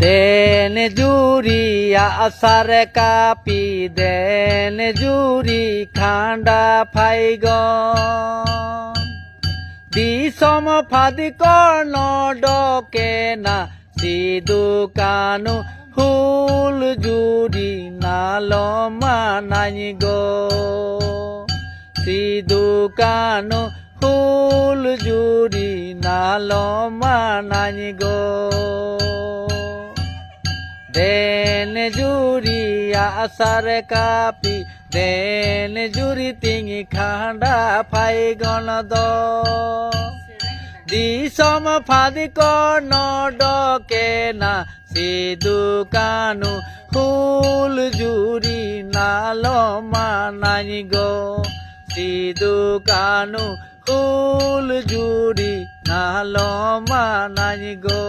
দেন জুরিয়া আসার কাপি, দেন জুরি খান্ডা ফাইগন। বিষম ফাদি কর্ণ ডকে না, সিধু কানু হুল জুরি নাল মানাই গো। সিধু কানু হুল জুরি নাল মানাই গো। দেন জুরি আসার কাপি, দেন জুরি তিঙি খান্ডা ফাই গণ দিশম ফাদি কর্ণ ডকে না, সিধু কানু ফুল জুরি নাল মানাই গো। সিধু কানু ফুল জুরি নাল মানাই গো।